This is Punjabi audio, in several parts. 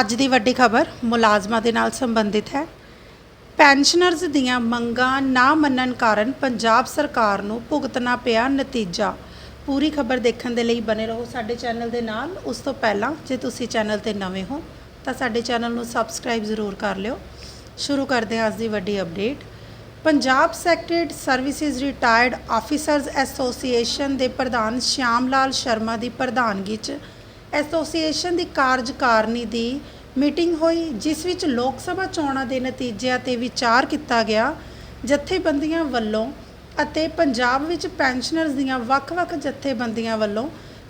ਅੱਜ ਦੀ ਵੱਡੀ ਖਬਰ ਮੁਲਾਜ਼ਮਾਂ ਦੇ ਨਾਲ ਸੰਬੰਧਿਤ ਹੈ। ਪੈਨਸ਼ਨਰਜ਼ ਦੀਆਂ ਮੰਗਾਂ ਨਾ ਮੰਨਣ ਕਾਰਨ ਪੰਜਾਬ ਸਰਕਾਰ ਨੂੰ ਭੁਗਤਣਾ ਪਿਆ ਨਤੀਜਾ। ਪੂਰੀ ਖਬਰ ਦੇਖਣ ਦੇ ਲਈ ਬਨੇ ਰਹੋ ਸਾਡੇ ਚੈਨਲ ਦੇ ਨਾਲ। ਉਸ ਤੋਂ ਪਹਿਲਾਂ ਜੇ ਤੁਸੀਂ ਚੈਨਲ ਤੇ ਨਵੇਂ ਹੋ, ਤਾਂ ਸਾਡੇ ਚੈਨਲ ਨੂੰ ਸਬਸਕ੍ਰਾਈਬ ਜ਼ਰੂਰ ਕਰ ਲਿਓ। ਸ਼ੁਰੂ ਕਰਦੇ ਹਾਂ ਅੱਜ ਦੀ ਵੱਡੀ update. Punjab secretariat services retired officers association ਦੇ ਪ੍ਰਧਾਨ ਸ਼ਿਆਮ ਲਾਲ ਸ਼ਰਮਾ ਦੀ ਪ੍ਰਧਾਨਗੀ 'ਚ ਐਸੋਸੀਏਸ਼ਨ ਦੀ ਕਾਰਜਕਾਰਨੀ ਦੀ ਮੀਟਿੰਗ ਹੋਈ, ਜਿਸ ਵਿੱਚ ਲੋਕ ਸਭਾ ਚੋਣਾਂ ਦੇ ਨਤੀਜਿਆਂ ਤੇ ਵਿਚਾਰ ਕੀਤਾ ਗਿਆ। ਜਥੇਬੰਦੀਆਂ ਵੱਲੋਂ ਅਤੇ ਪੰਜਾਬ ਵਿੱਚ ਪੈਨਸ਼ਨਰਜ਼ ਦੀਆਂ ਵੱਖ-ਵੱਖ ਜਥੇਬੰਦੀਆਂ ਵੱਲੋਂ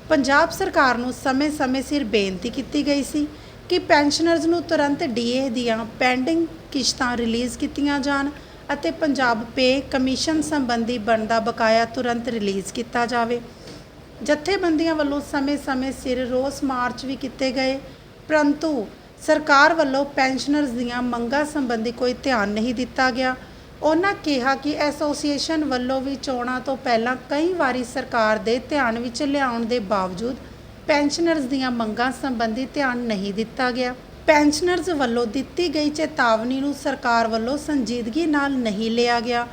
ਪੰਜਾਬ ਸਰਕਾਰ ਨੂੰ ਸਮੇਂ-ਸਮੇਂ ਸਿਰ ਬੇਨਤੀ ਕੀਤੀ ਗਈ ਸੀ ਕਿ ਪੈਨਸ਼ਨਰਜ਼ ਨੂੰ ਤੁਰੰਤ ਡੀਏ ਦੀਆਂ ਪੈਂਡਿੰਗ ਕਿਸ਼ਤਾਂ ਰਿਲੀਜ਼ ਕੀਤੀਆਂ ਜਾਣ ਅਤੇ ਪੰਜਾਬ ਪੇ ਕਮਿਸ਼ਨ ਸੰਬੰਧੀ ਬਣਦਾ ਬਕਾਇਆ ਤੁਰੰਤ ਰਿਲੀਜ਼ ਕੀਤਾ ਜਾਵੇ। ਜਥੇਬੰਦੀਆਂ ਵੱਲੋਂ ਸਮੇਂ-ਸਮੇਂ ਸਿਰ ਰੋਸ ਮਾਰਚ ਵੀ ਕੀਤੇ ਗਏ, ਪਰੰਤੂ ਸਰਕਾਰ ਵੱਲੋਂ ਪੈਨਸ਼ਨਰਜ਼ ਦੀਆਂ ਮੰਗਾਂ ਸੰਬੰਧੀ ਕੋਈ ਧਿਆਨ ਨਹੀਂ ਦਿੱਤਾ ਗਿਆ। ਉਹਨਾਂ ਕਿਹਾ ਕਿ ਐਸੋਸੀਏਸ਼ਨ ਵੱਲੋਂ ਵੀ ਚੋਣਾਂ ਤੋਂ ਪਹਿਲਾਂ ਕਈ ਵਾਰੀ ਸਰਕਾਰ ਦੇ ਧਿਆਨ ਵਿੱਚ ਲਿਆਉਣ ਦੇ ਬਾਵਜੂਦ ਪੈਨਸ਼ਨਰਜ਼ ਦੀਆਂ ਮੰਗਾਂ ਸੰਬੰਧੀ ਧਿਆਨ ਨਹੀਂ ਦਿੱਤਾ ਗਿਆ। ਪੈਨਸ਼ਨਰਜ਼ ਵੱਲੋਂ ਦਿੱਤੀ ਗਈ ਚੇਤਾਵਨੀ ਨੂੰ ਸਰਕਾਰ ਵੱਲੋਂ ਸੰਜੀਦਗੀ ਨਾਲ ਨਹੀਂ ਲਿਆ ਗਿਆ,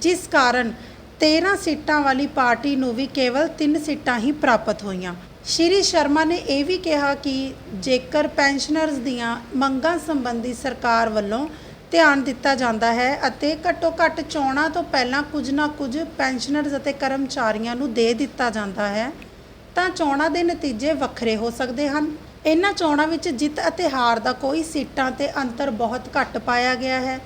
ਜਿਸ ਕਾਰਨ 13 ਸੀਟਾਂ ਵਾਲੀ ਪਾਰਟੀ ਨੂੰ ਵੀ ਕੇਵਲ 3 ਸੀਟਾਂ ਹੀ ਪ੍ਰਾਪਤ ਹੋਈਆਂ। ਸ਼੍ਰੀ ਸ਼ਰਮਾ ਨੇ ਇਹ ਵੀ ਕਿਹਾ ਕਿ ਜੇਕਰ ਪੈਨਸ਼ਨਰਜ਼ ਦੀਆਂ ਮੰਗਾਂ ਸੰਬੰਧੀ ਸਰਕਾਰ ਵੱਲੋਂ ਧਿਆਨ ਦਿੱਤਾ ਜਾਂਦਾ ਹੈ ਅਤੇ ਘੱਟੋ ਘੱਟ ਚੋਣਾਂ ਤੋਂ ਪਹਿਲਾਂ ਕੁਝ ਨਾ ਕੁਝ ਪੈਨਸ਼ਨਰਜ਼ ਅਤੇ ਕਰਮਚਾਰੀਆਂ ਨੂੰ ਦੇ ਦਿੱਤਾ ਜਾਂਦਾ ਹੈ, ਤਾਂ ਚੋਣਾਂ ਦੇ ਨਤੀਜੇ ਵੱਖਰੇ ਹੋ ਸਕਦੇ ਹਨ। ਇਹਨਾਂ ਚੋਣਾਂ ਵਿੱਚ ਜਿੱਤ ਅਤੇ ਹਾਰ ਦਾ ਕੋਈ ਸੀਟਾਂ ਤੇ ਅੰਤਰ ਬਹੁਤ ਘੱਟ ਪਾਇਆ ਗਿਆ ਹੈ।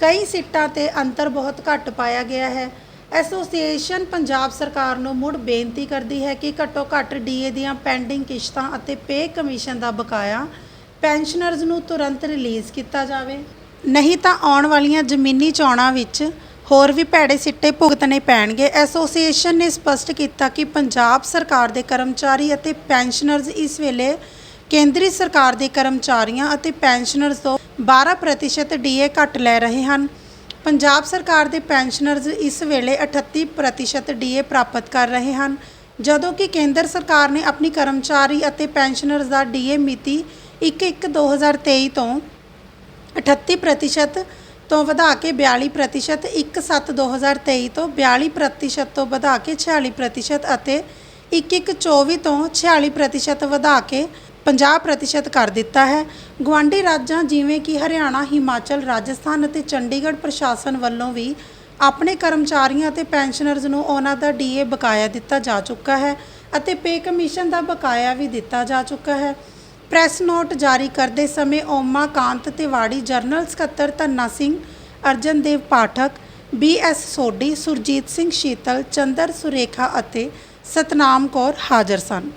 ਕਈ ਸੀਟਾਂ ਤੇ ਅੰਤਰ ਬਹੁਤ ਘੱਟ ਪਾਇਆ ਗਿਆ ਹੈ। ਐਸੋਸੀਏਸ਼ਨ ਪੰਜਾਬ ਸਰਕਾਰ ਨੂੰ ਮੁੜ ਬੇਨਤੀ ਕਰਦੀ ਹੈ ਕਿ ਘੱਟੋ ਘੱਟ ਡੀਏ ਦੀਆਂ ਪੈਂਡਿੰਗ ਕਿਸ਼ਤਾਂ ਅਤੇ ਪੇ ਕਮਿਸ਼ਨ ਦਾ ਬਕਾਇਆ ਪੈਨਸ਼ਨਰਜ਼ ਨੂੰ ਤੁਰੰਤ ਰਿਲੀਜ਼ ਕੀਤਾ ਜਾਵੇ। ਨਹੀਂ ਤਾਂ ਆਉਣ ਵਾਲੀਆਂ ਜ਼ਮੀਨੀ ਚੋਣਾਂ ਵਿੱਚ ਹੋਰ ਵੀ ਭੈੜੇ ਸਿੱਟੇ ਭੁਗਤਣੇ ਪੈਣਗੇ। ਐਸੋਸੀਏਸ਼ਨ ਨੇ ਸਪਸ਼ਟ ਕੀਤਾ ਕਿ ਪੰਜਾਬ ਸਰਕਾਰ ਦੇ ਕਰਮਚਾਰੀ ਅਤੇ ਪੈਨਸ਼ਨਰਜ਼ ਇਸ ਵੇਲੇ ਕੇਂਦਰੀ ਸਰਕਾਰ ਦੇ ਕਰਮਚਾਰੀਆਂ ਅਤੇ ਪੈਨਸ਼ਨਰਜ਼ ਤੋਂ 12% ਡੀਏ ਘੱਟ ਲੈ ਰਹੇ ਹਨ। ਪੰਜਾਬ ਸਰਕਾਰ ਦੇ ਪੈਨਸ਼ਨਰਜ਼ ਇਸ ਵੇਲੇ 38% ਡੀਏ ਪ੍ਰਾਪਤ ਕਰ ਰਹੇ ਹਨ, ਜਦੋਂ ਕਿ ਕੇਂਦਰ ਸਰਕਾਰ ਨੇ ਆਪਣੀ ਕਰਮਚਾਰੀ ਅਤੇ ਪੈਨਸ਼ਨਰਜ਼ ਦਾ ਡੀਏ ਮਿਤੀ 1/1/2023 ਤੋਂ 38% ਤੋਂ ਵਧਾ ਕੇ 42% 1/7/2023 ਤੋਂ 42% ਤੋਂ ਵਧਾ ਕੇ 46% ਅਤੇ 1/1/24 ਤੋਂ 46% ਵਧਾ ਕੇ 50% ਕਰ ਦਿੱਤਾ ਹੈ। ਗਵਾਂਢੀ ਰਾਜਾਂ ਜਿਵੇਂ ਕਿ ਹਰਿਆਣਾ, ਹਿਮਾਚਲ, ਰਾਜਸਥਾਨ ਅਤੇ ਚੰਡੀਗੜ੍ਹ ਪ੍ਰਸ਼ਾਸਨ ਵੱਲੋਂ ਵੀ ਆਪਣੇ ਕਰਮਚਾਰੀਆਂ ਅਤੇ ਪੈਨਸ਼ਨਰਜ਼ ਨੂੰ ਉਹਨਾਂ ਦਾ ਡੀਏ ਬਕਾਇਆ ਦਿੱਤਾ ਜਾ ਚੁੱਕਾ ਹੈ ਅਤੇ ਪੇ ਕਮਿਸ਼ਨ ਦਾ ਬਕਾਇਆ ਵੀ ਦਿੱਤਾ ਜਾ ਚੁੱਕਾ ਹੈ। ਪ੍ਰੈਸ ਨੋਟ ਜਾਰੀ ਕਰਦੇ ਸਮੇਂ ਓਮਾ ਕਾਂਤ ਤਿਵਾੜੀ, ਜਰਨਲ ਸਕੱਤਰ ਧੰਨਾ ਸਿੰਘ ਅਰਜਨਦੇਵ ਪਾਠਕ, ਬੀ ਐਸ ਸੋਢੀ, ਸੁਰਜੀਤ ਸਿੰਘ ਸ਼ੀਤਲ, ਚੰਦਰ ਸੁਰੇਖਾ ਅਤੇ ਸਤਨਾਮ ਕੌਰ ਹਾਜ਼ਰ ਸਨ।